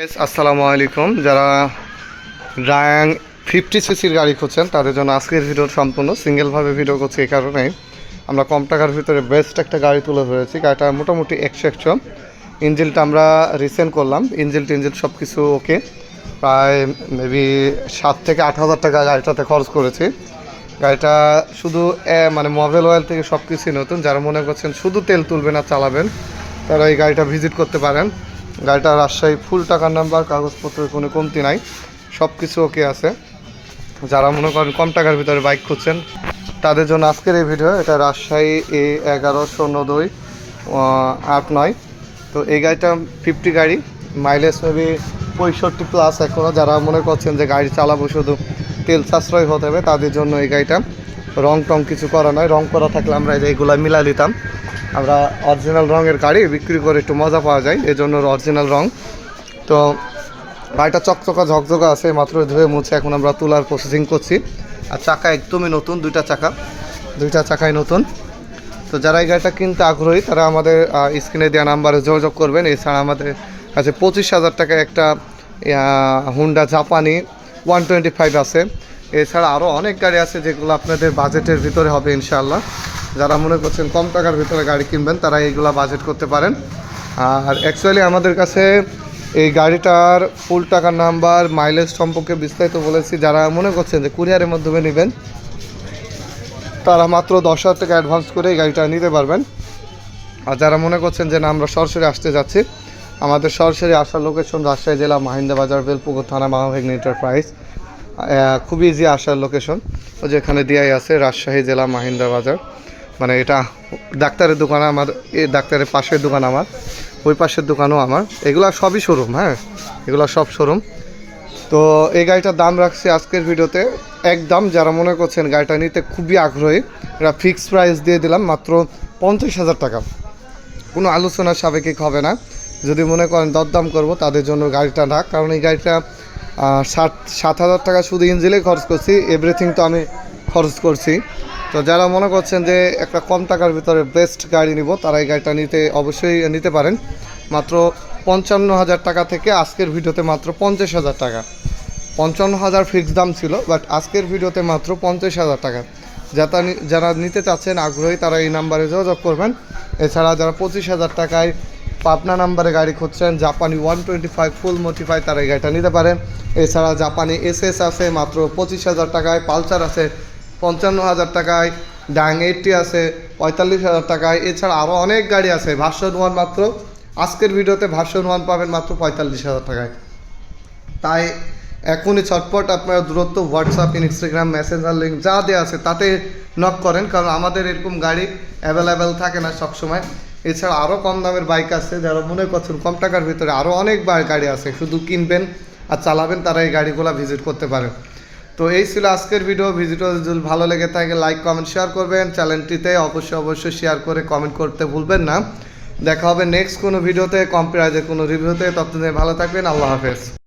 আসসালামু আলাইকুম। যারা রায়াং ফিফটি সিসির গাড়ি খুঁজছেন, তাদের জন্য আজকের ভিডিও সম্পূর্ণ সিঙ্গেলভাবে ভিডিও করছি এই কারণে আমরা কম টাকার ভিতরে বেস্ট একটা গাড়ি তুলে ধরেছি। গাড়িটা মোটামুটি একশো একশো। ইঞ্জিলটা আমরা রিসেন্ট করলাম। ইঞ্জিল টিঞ্জিন সব কিছু ওকে প্রায় মেবি সাত থেকে আট হাজার টাকা গাড়িটাতে খরচ করেছি। গাড়িটা শুধু মানে মোবাইল অয়েল থেকে সব কিছুই নতুন। যারা মনে করছেন শুধু তেল তুলবেন আর চালাবেন, তারা এই গাড়িটা ভিজিট করতে পারেন। গাড়িটা রাজশাহী ফুল টাকার নাম্বার, কাগজপত্রের কোনো কমতি নাই সব কিছু ওকে আছে। যারা মনে করেন কম টাকার ভিতরে বাইক খুঁজছেন, তাদের জন্য আজকের এই ভিডিও এটা রাজশাহী এ এগারো শূন্য দুই আট নয়। তো এই গাড়িটা ফিফটি গাড়ি মাইলেজ মেবি পঁয়ষট্টি প্লাস এখনও যারা মনে করছেন যে গাড়ি চালাবো শুধু তেল সাশ্রয় হতে হবে, তাদের জন্য এই গাড়িটা রং টং কিছু করা নয়। রং করা থাকলে আমরা এই যে মিলা নিতাম। আমরা অরিজিনাল রঙের গাড়ি বিক্রি করে একটু মজা পাওয়া যায় এই জন্য অরিজিনাল রং। তো গাড়িটা চকচকা ঝকঝকা আছে, মাত্র ধুয়ে মুছে এখন আমরা তোলার প্রসেসিং করছি। আর চাকা একদমই নতুন, দুইটা চাকা, দুইটা চাকাই নতুন। তো যারা এই গাড়িটা কিনতে আগ্রহী, তারা আমাদের স্ক্রিনে দেওয়া নাম্বারে যোগাযোগ করবেন। এছাড়া আমাদের কাছে পঁচিশ হাজার টাকা একটা হুন্ডা জাপানি ওয়ান টোয়েন্টি ফাইভ আছে। এছাড়া আরও অনেক গাড়ি আছে যেগুলো আপনাদের বাজেটের ভিতরে হবে, ইনশাআল্লাহ। যারা মনে করছেন কম টাকার ভিতরে গাড়ি কিনবেন, তারা এইগুলা বাজেট করতে পারেন। আর অ্যাকচুয়ালি আমাদের কাছে এই গাড়িটার ফুল টাকার নাম্বার মাইলেজ সম্পর্কে বিস্তারিত বলেছি। যারা মনে করছেন যে কুরিয়ারের মাধ্যমে নেবেন, তারা মাত্র দশ হাজার টাকা অ্যাডভান্স করে এই গাড়িটা নিতে পারবেন। আর যারা মনে করছেন যে না, আমরা সরাসরি আসতে যাচ্ছি, আমাদের সরাসরি আসার লোকেশন রাজশাহী জেলা মাহিন্দা বাজার, বেলপুকুর থানা, মাহভেগ্ন এন্টারপ্রাইজ খুবই ইজি আসার লোকেশন ও যেখানে দিয়াই আছে রাজশাহী জেলা মাহিন্দা বাজার। মানে এটা ডাক্তারের দোকান আমার এই ডাক্তারের পাশের দোকান আমার, ওই পাশের দোকানও আমার। এগুলো সবই শোরুম হ্যাঁ? এগুলো সব শোরুম তো এই গাড়িটার দাম রাখছি আজকের ভিডিওতে। একদম যারা মনে করছেন গাড়িটা নিতে খুবই আগ্রহী এটা ফিক্সড প্রাইস দিয়ে দিলাম মাত্র পঞ্চাশ হাজার টাকা। কোনো আলোচনা সাবেকিক হবে না। যদি মনে করেন দরদাম করব, তাদের জন্য গাড়িটা না। কারণ এই গাড়িটা সাত সাত হাজার টাকা শুধু ইঞ্জিনে খরচ করছি এভরিথিং তো আমি খরচ করছি। তো যারা মনে করছেন যে একটা কম টাকার ভিতরে বেস্ট গাড়ি নিব, তারা এই গাড়িটা নিতে অবশ্যই নিতে পারেন। মাত্র পঞ্চান্ন হাজার টাকা থেকে আজকের ভিডিওতে মাত্র পঞ্চাশ হাজার টাকা। পঞ্চান্ন হাজার ফিক্সড দাম ছিল বাট আজকের ভিডিওতে মাত্র পঞ্চাশ হাজার টাকা। নি- যারা নিতে চাচ্ছেন, আগ্রহী, তারা এই নাম্বারে যোগাযোগ করবেন। এছাড়া যারা পঁচিশ হাজার টাকায় পাবনা নাম্বারে গাড়ি খুঁজছেন, জাপানি one twenty five full modify তারা এই গাড়িটা নিতে পারেন। এছাড়া জাপানি এস আছে, মাত্র পঁচিশ হাজার টাকায়, পালসার আছে পঞ্চান্ন হাজার টাকায় ডাং এইটটি আছে, পঁয়তাল্লিশ হাজার টাকায়, এছাড়া আরও অনেক গাড়ি আছে ভার্সন ওয়ান মাত্র। আজকের ভিডিওতে ভার্সন ওয়ান পাবেন মাত্র পঁয়তাল্লিশ হাজার টাকায়। তাই এখনই ছটপট আপনারা দূরত্ব হোয়াটসঅ্যাপ ইনস্টাগ্রাম মেসেঞ্জার লিঙ্ক যা দেওয়া আছে তাতে নক করেন, কারণ আমাদের এরকম গাড়ি অ্যাভেলেবেল থাকে না সবসময়। এছাড়া আরও কম দামের বাইক আছে, যারা মনে করছেন কম টাকার ভিতরে আরও অনেক গাড়ি আছে, শুধু কিনবেন আর চালাবেন, তারা এই গাড়িগুলো ভিজিট করতে পারেন তো এই ছিল আজকের ভিডিও ভিডিও যদি ভালো লেগে থাকে লাইক কমেন্ট শেয়ার করবেন। চ্যানেলটিতে অবশ্যই অবশ্যই শেয়ার করে কমেন্ট করতে ভুলবেন না। দেখা হবে নেক্সট কোনো ভিডিওতে কম্পিউটারের কোনো রিভিউতে ততদিন ভালো থাকবেন, আল্লাহ হাফেজ।